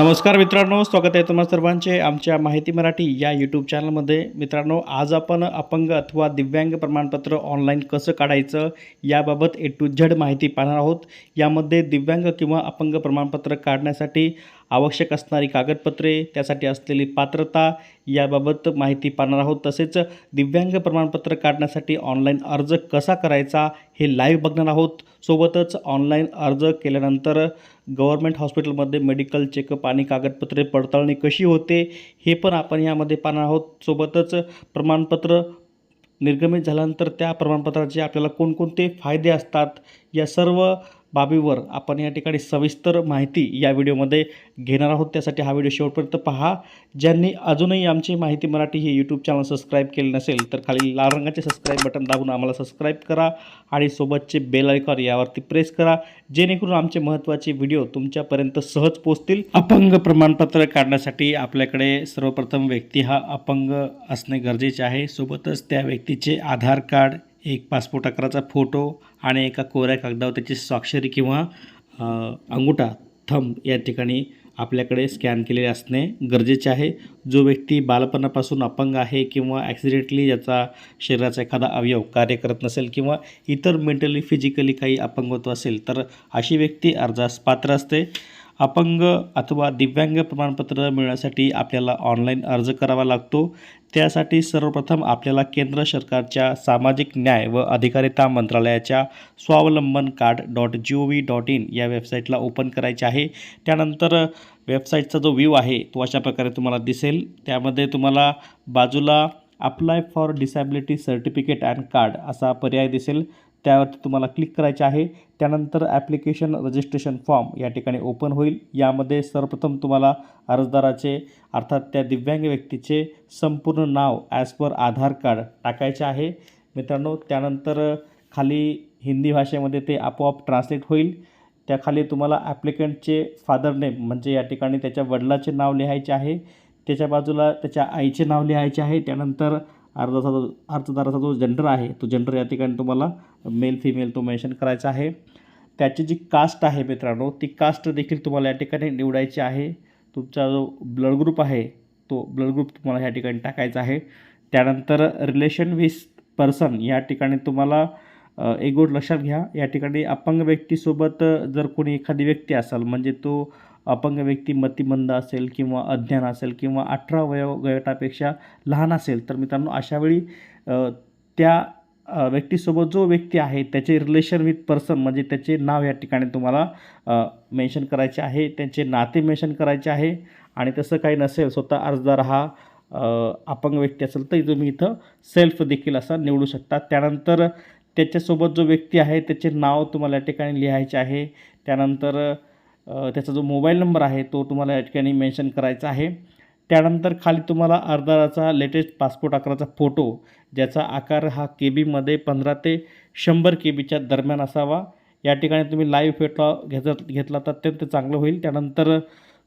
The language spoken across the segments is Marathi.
नमस्कार मित्रांनो स्वागत आहे तुम्हा सर्वांचे आमच्या माहिती मराठी या यूट्यूब चॅनलमध्ये मित्रांनो आज आपण अपंग अथवा दिव्यांग प्रमाणपत्र ऑनलाईन कसं काढायचं याबाबत ए टू झेड माहिती पाहणार आहोत. यामध्ये दिव्यांग किंवा अपंग प्रमाणपत्र काढण्यासाठी आवश्यक असणारी कागदपत्रे त्यासाठी असलेली पात्रता याबाबत माहिती पाहणार आहोत. तसेच दिव्यांग प्रमाणपत्र काढण्यासाठी ऑनलाईन अर्ज कसा करायचा हे लाईव्ह बघणार आहोत. सोबतच ऑनलाईन अर्ज केल्यानंतर गव्हर्मेंट हॉस्पिटलमध्ये मेडिकल चेकअप आणि कागदपत्रे पडताळणी कशी होते हे पण आपण यामध्ये पाहणार आहोत. सोबतच प्रमाणपत्र निर्गमित झाल्यानंतर त्या प्रमाणपत्राचे आपल्याला कोणकोणते फायदे असतात या सर्व बाबीवर आपण या ठिकाणी सविस्तर माहिती या व्हिडिओमध्ये घेणार आहोत. त्यासाठी हा व्हिडिओ शेवटपर्यंत पहा. ज्यांनी अजूनही आमची माहिती मराठी हे यूट्यूब चॅनल सबस्क्राईब केले नसेल तर खाली लाल रंगाचे सबस्क्राईब बटन दाबून आम्हाला सबस्क्राईब करा आणि सोबतचे बेल आयकॉन यावरती प्रेस करा. जेणेकरून आमचे महत्त्वाचे व्हिडिओ तुमच्यापर्यंत सहज पोचतील अपंग प्रमाणपत्र काढण्यासाठी आपल्याकडे सर्वप्रथम व्यक्ती हा अपंग असणे गरजेचे आहे. सोबतच त्या व्यक्तीचे आधार कार्ड एक पासपोर्ट आकाराचा फोटो आणि एका कोऱ्या कागदावर त्याची स्वाक्षरी किंवा अंगुठा थंब या ठिकाणी आपल्याकडे स्कॅन केलेले असणे गरजेचे आहे. जो व्यक्ती बालपणापासून अपंग आहे किंवा ॲक्सिडेंटली ज्याचा शरीराचा एखादा अवयव कार्य करत नसेल किंवा इतर मेंटली फिजिकली काही अपंगत्व असेल तर अशी व्यक्ती अर्जास पात्र असते. अपंग अथवा दिव्यांग प्रमाणपत्र मिळण्यासाठी आपल्याला ऑनलाईन अर्ज करावा लागतो. त्यासाठी सर्वप्रथम आपल्याला केंद्र सरकारच्या सामाजिक न्याय व अधिकारिता मंत्रालयाच्या Swavalamban card dot G O V dot in या वेबसाईटला ओपन करायचे आहे. त्यानंतर वेबसाईटचा जो व्ह्यू आहे तो अशा प्रकारे तुम्हाला दिसेल. त्यामध्ये तुम्हाला बाजूला apply for disability certificate and card असा पर्याय दिसेल. त्यावरती तुम्हाला क्लिक करायचे आहे. त्यानंतर ॲप्लिकेशन रजिस्ट्रेशन फॉर्म या ठिकाणी ओपन होईल. यामध्ये सर्वप्रथम तुम्हाला अर्जदाराचे अर्थात त्या दिव्यांग व्यक्तीचे संपूर्ण नाव ॲज पर आधार कार्ड टाकायचे आहे. मित्रांनो त्यानंतर खाली हिंदी भाषेमध्ये ते आपोआप ट्रान्सलेट होईल. त्याखाली तुम्हाला ॲप्लिकंटचे फादर नेम म्हणजे या ठिकाणी त्याच्या वडिलाचे नाव लिहायचे आहे. त्याच्या बाजूला त्याच्या आईचे नाव लिहायचे आहे. त्यानंतर अर्जाचा जो अर्जदाराचा जो जेंडर आहे तो जेंडर या ठिकाणी तुम्हाला मेल फिमेल तो मेन्शन करायचा आहे. त्याची जी कास्ट आहे मित्रांनो ती कास्ट देखील तुम्हाला या ठिकाणी निवडायची आहे. तुमचा जो ब्लड ग्रुप आहे तो ब्लड ग्रुप तुम्हाला या ठिकाणी टाकायचा आहे. त्यानंतर रिलेशन विथ पर्सन या ठिकाणी तुम्हाला एक गोष्ट लक्षात घ्या. या ठिकाणी अपंग व्यक्तीसोबत जर कोणी एखादी व्यक्ती असाल म्हणजे तो अपंग व्यक्ती मतिमंद असेल किंवा अज्ञान असेल किंवा अठरा वयोगटापेक्षा लहान असेल तर मित्रांनो अशावेळी त्या व्यक्तीसोबत जो व्यक्ती आहे त्याचे रिलेशन विथ पर्सन म्हणजे त्याचे नाव या ठिकाणी तुम्हाला मेन्शन करायचे आहे त्यांचे नाते मेन्शन करायचे आहे आणि तसं काही नसेल स्वतः अर्जदार हा अपंग व्यक्ती असेल तर तुम्ही इथं सेल्फ देखील असा निवडू शकता. त्यानंतर त्याच्यासोबत जो व्यक्ती आहे त्याचे नाव तुम्हाला या ठिकाणी लिहायचे आहे. त्यानंतर त्याचा जो मोबाईल नंबर आहे तो तुम्हाला या ठिकाणी मेन्शन करायचा आहे. त्यानंतर खाली तुम्हाला अर्जदाराचा लेटेस्ट पासपोर्ट आकाराचा फोटो ज्याचा आकार हा के बीमध्ये पंधरा ते शंभर के बीच्या दरम्यान असावा. या ठिकाणी तुम्ही लाईव्ह फोटो घेतला घेतला तर अत्यंत चांगलं होईल. त्यानंतर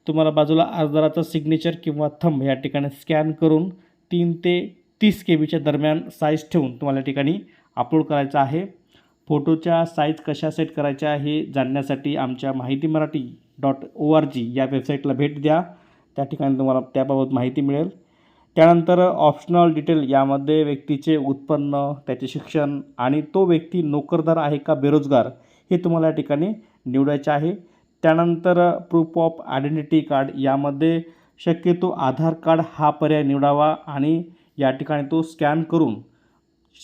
तुम्हाला बाजूला अर्जदाराचं सिग्नेचर किंवा थंब या ठिकाणी स्कॅन करून तीन ते तीस के बीच्या दरम्यान साईज ठेवून तुम्हाला या ठिकाणी अपलोड करायचं आहे. फोटोच्या साईज कशा सेट करायच्या हे जाणण्यासाठी आमच्या माहिती Marathi dot O R G या वेबसाईटला भेट द्या. त्या ठिकाणी तुम्हाला त्याबाबत माहिती मिळेल. त्यानंतर ऑप्शनल डिटेल यामध्ये व्यक्तीचे उत्पन्न त्याचे शिक्षण आणि तो व्यक्ती नोकरदार आहे का बेरोजगार हे तुम्हाला या ठिकाणी निवडायचे आहे. त्यानंतर प्रूफ ऑफ आयडेंटिटी कार्ड यामध्ये शक्यतो आधार कार्ड हा पर्याय निवडावा आणि या ठिकाणी तो स्कॅन करून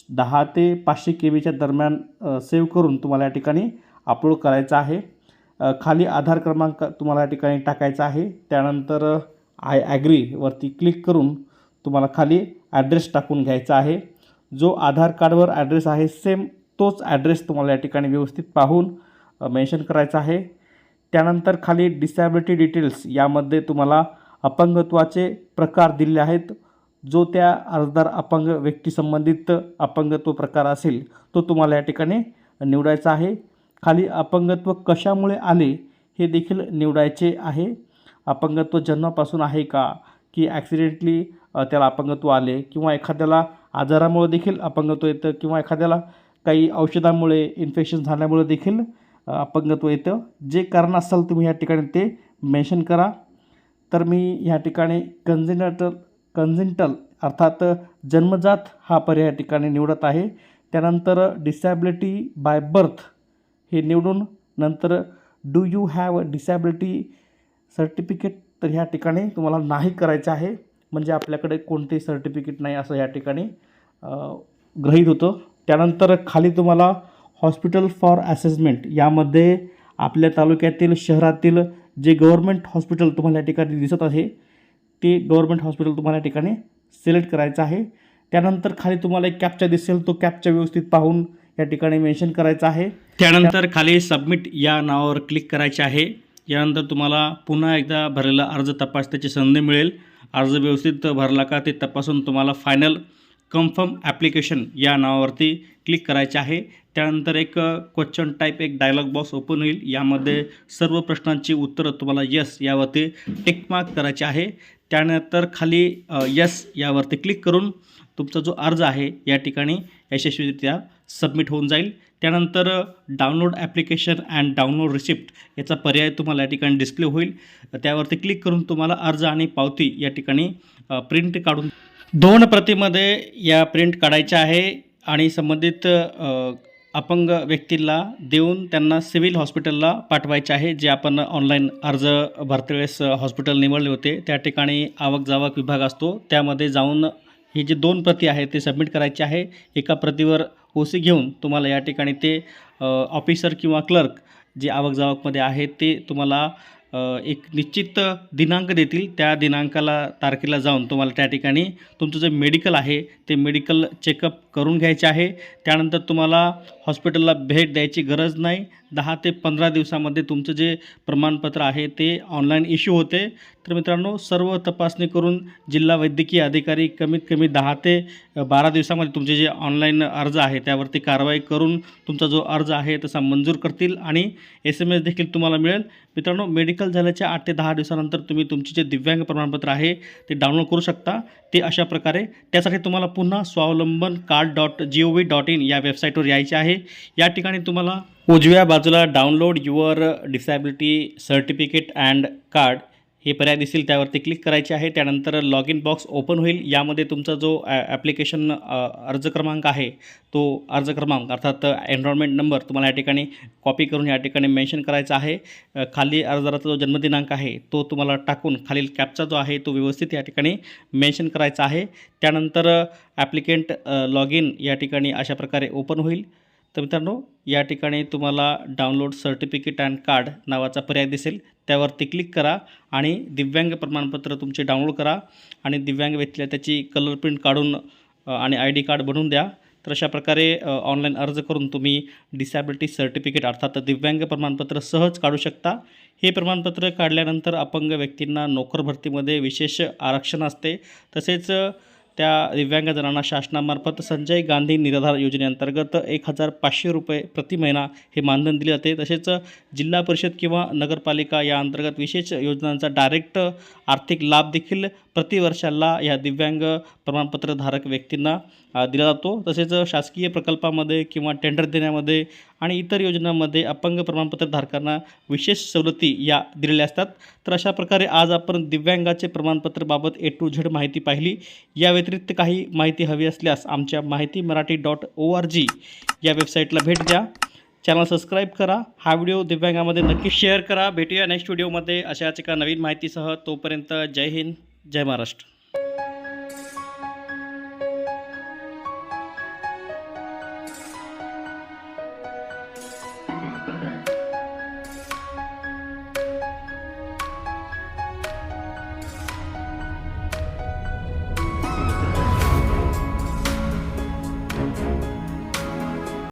दहा ते पाचशे के बीच्या दरम्यान सेव्ह करून तुम्हाला या ठिकाणी अपलोड करायचा आहे. खाली आधार क्रमांक तुम्हाला या ठिकाणी टाकायचा आहे. त्यानंतर आय ॲग्रीवरती क्लिक करून तुम्हाला खाली ॲड्रेस टाकून घ्यायचा आहे. जो आधार कार्डवर ॲड्रेस आहे सेम तोच ॲड्रेस तुम्हाला या ठिकाणी व्यवस्थित पाहून मेन्शन करायचा आहे. त्यानंतर खाली डिसॅबिलिटी डिटेल्स यामध्ये तुम्हाला अपंगत्वाचे प्रकार दिले आहेत. जो त्या अर्जदार अपंग व्यक्तीसंबंधित अपंगत्व प्रकार असेल तो तुम्हाला या ठिकाणी निवडायचा आहे. खाली अपंगत्व कशामुळे आले हे देखील निवडायचे आहे. अपंगत्व जन्मापासून आहे का की ॲक्सिडेंटली त्याला अपंगत्व आले किंवा एखाद्याला आजारामुळे देखील अपंगत्व येतं किंवा एखाद्याला काही औषधामुळे इन्फेक्शन झाल्यामुळे देखील अपंगत्व येतं. जे कारण असाल तुम्ही या ठिकाणी ते मेन्शन करा. तर मी ह्या ठिकाणी कन्झिनटल कन्झिंटल अर्थात जन्मजात हा पर्याय या ठिकाणी निवडत आहे. त्यानंतर डिसॅबिलिटी बाय बर्थ हे निवडून नंतर do you have disability certificate तर ह्या ठिकाणी तुम्हाला नाही करायचं आहे. म्हणजे आपल्याकडे कोणतेही सर्टिफिकेट नाही असं या ठिकाणी ग्रहीत होतं. त्यानंतर खाली तुम्हाला हॉस्पिटल फॉर असेसमेंट यामध्ये आपल्या तालुक्यातील शहरातील जे गव्हर्मेंट हॉस्पिटल तुम्हाला या ठिकाणी दिसत आहे ते गव्हर्मेंट हॉस्पिटल तुम्हाला या ठिकाणी सिलेक्ट करायचं आहे. त्यानंतर खाली तुम्हाला एक कॅपचा दिसेल तो कॅपचा व्यवस्थित पाहून या ठिकाणी मेन्शन करायचा आहे. त्यानंतर खाली सबमिट या नावावर क्लिक करायचे आहे. यानंतर तुम्हाला पुन्हा एकदा भरलेला अर्ज तपासण्याची संधी मिळेल. अर्ज व्यवस्थित भरला का ते तपासून तुम्हाला फायनल कन्फर्म ॲप्लिकेशन या नावावरती क्लिक करायचे आहे. त्यानंतर एक क्वेश्चन टाईप एक डायलॉग बॉक्स ओपन होईल. यामध्ये सर्व प्रश्नांची उत्तरं तुम्हाला यस यावरती टेकमार्क करायचे आहे. त्यानंतर खाली यस यावरती क्लिक करून तुमचा जो अर्ज आहे या ठिकाणी यशस्वीरित्या सबमिट होऊन जाईल. त्यानंतर download application and download receipt याचा पर्याय तुम्हाला या ठिकाणी डिस्प्ले होईल. त्यावरती क्लिक करून तुम्हाला अर्ज आणि पावती या ठिकाणी प्रिंट काढून दोन प्रतीमध्ये या प्रिंट काढायच्या आहे आणि संबंधित अपंग व्यक्तीला देऊन त्यांना सिव्हिल हॉस्पिटलला पाठवायचे आहे जे आपण ऑनलाईन अर्ज भरतेवेळेस हॉस्पिटल निवडले होते. त्या ठिकाणी आवक जावक विभाग असतो. त्यामध्ये जाऊन हे जी दोन प्रती आहे ते सबमिट करायचे आहे. एका प्रतीवर ओसी घेऊन तुम्हाला या ठिकाणी ते ऑफिसर किंवा क्लर्क जे आवक जावकमध्ये आहे ते तुम्हाला एक निश्चित दिनांक देतील. त्या दिनांकाला तारखेला जाऊन तुम्हाला त्या ठिकाणी तुमचं जे मेडिकल आहे ते मेडिकल चेकअप करून घ्यायचे आहे. त्यानंतर तुम्हाला हॉस्पिटलला भेट द्यायची गरज नाही. दहा ते पंधरा दिवसामध्ये तुमचं जे प्रमाणपत्र आहे ते ऑनलाईन इश्यू होते. तर मित्रांनो सर्व तपासणी करून जिल्हा वैद्यकीय अधिकारी कमीत कमी दहा ते बारा दिवसामध्ये तुमचे जे ऑनलाईन अर्ज आहे त्यावरती कारवाई करून तुमचा जो अर्ज आहे तसा मंजूर करतील आणि एस एम एस देखील तुम्हाला मिळेल. मित्रांनो मेडिकल झाल्याच्या आठ ते दहा दिवसानंतर तुम्ही तुमचे जे दिव्यांग प्रमाणपत्र आहे ते डाउनलोड करू शकता. ते अशा प्रकारे. त्यासाठी तुम्हाला पुन्हा Swavlamban card dot G O V dot in या वेबसाईटवर यायचे आहे. या ठिकाणी तुम्हाला उजव्या बाजूला download your disability certificate and card हे पर्याय दिसतील त्यावरती क्लिक करायचे आहे. त्यानंतर लॉग इन बॉक्स ओपन होईल. यामध्ये तुमचा जो ॲ ॲप्लिकेशन अर्ज क्रमांक आहे तो अर्ज क्रमांक अर्थात एनरोलमेंट नंबर तुम्हाला या ठिकाणी कॉपी करून या ठिकाणी मेन्शन करायचा आहे. खाली अर्जदाराचा जो जन्मदिनांक आहे तो तुम्हाला टाकून खालील कॅपचा जो आहे तो व्यवस्थित या ठिकाणी मेन्शन करायचा आहे. त्यानंतर ॲप्लिकेंट लॉग इन या ठिकाणी अशा प्रकारे ओपन होईल. तर मित्रांनो या ठिकाणी तुम्हाला डाउनलोड सर्टिफिकेट अँड कार्ड नावाचा पर्याय दिसेल. त्यावरती क्लिक करा आणि दिव्यांग प्रमाणपत्र तुमचे डाउनलोड करा आणि दिव्यांग व्यक्तीला त्याची कलर प्रिंट काढून आणि आय डी कार्ड बनवून द्या. तर अशा प्रकारे ऑनलाईन अर्ज करून तुम्ही डिसॅबिलिटी सर्टिफिकेट अर्थात दिव्यांग प्रमाणपत्र सहज काढू शकता. हे प्रमाणपत्र काढल्यानंतर अपंग व्यक्तींना नोकर भरतीमध्ये विशेष आरक्षण असते. तसेच त्या दिव्यांगजनांना शासनामार्फत संजय गांधी निराधार योजनेअंतर्गत एक हजार पाचशे रुपये प्रति महिना हे मानधन दिले जाते. तसेच जिल्हा परिषद किंवा नगरपालिका या अंतर्गत विशेष योजनांचा डायरेक्ट आर्थिक लाभ देखील प्रतिवर्षाला या दिव्यांग प्रमाणपत्रधारक व्यक्तींना दिला जातो. तसेच शासकीय प्रकल्पामध्ये किंवा टेंडर देण्यामध्ये आणि इतर योजनांमध्ये अपंग प्रमाणपत्रधारकांना विशेष सवलती या दिलेल्या असतात. तर अशा प्रकारे आज आपण दिव्यांगाचे प्रमाणपत्रबाबत ए टू झेड माहिती पाहिली. या व्यतिरिक्त काही माहिती हवी असल्यास आमच्या माहिती Marathi dot O R G या वेबसाईटला भेट द्या. चॅनल सबस्क्राईब करा. हा व्हिडिओ दिव्यांगामध्ये नक्की शेअर करा. भेटूया नेक्स्ट व्हिडिओमध्ये अशाच एका नवीन माहितीसह तोपर्यंत जय हिंद जय महाराष्ट्र.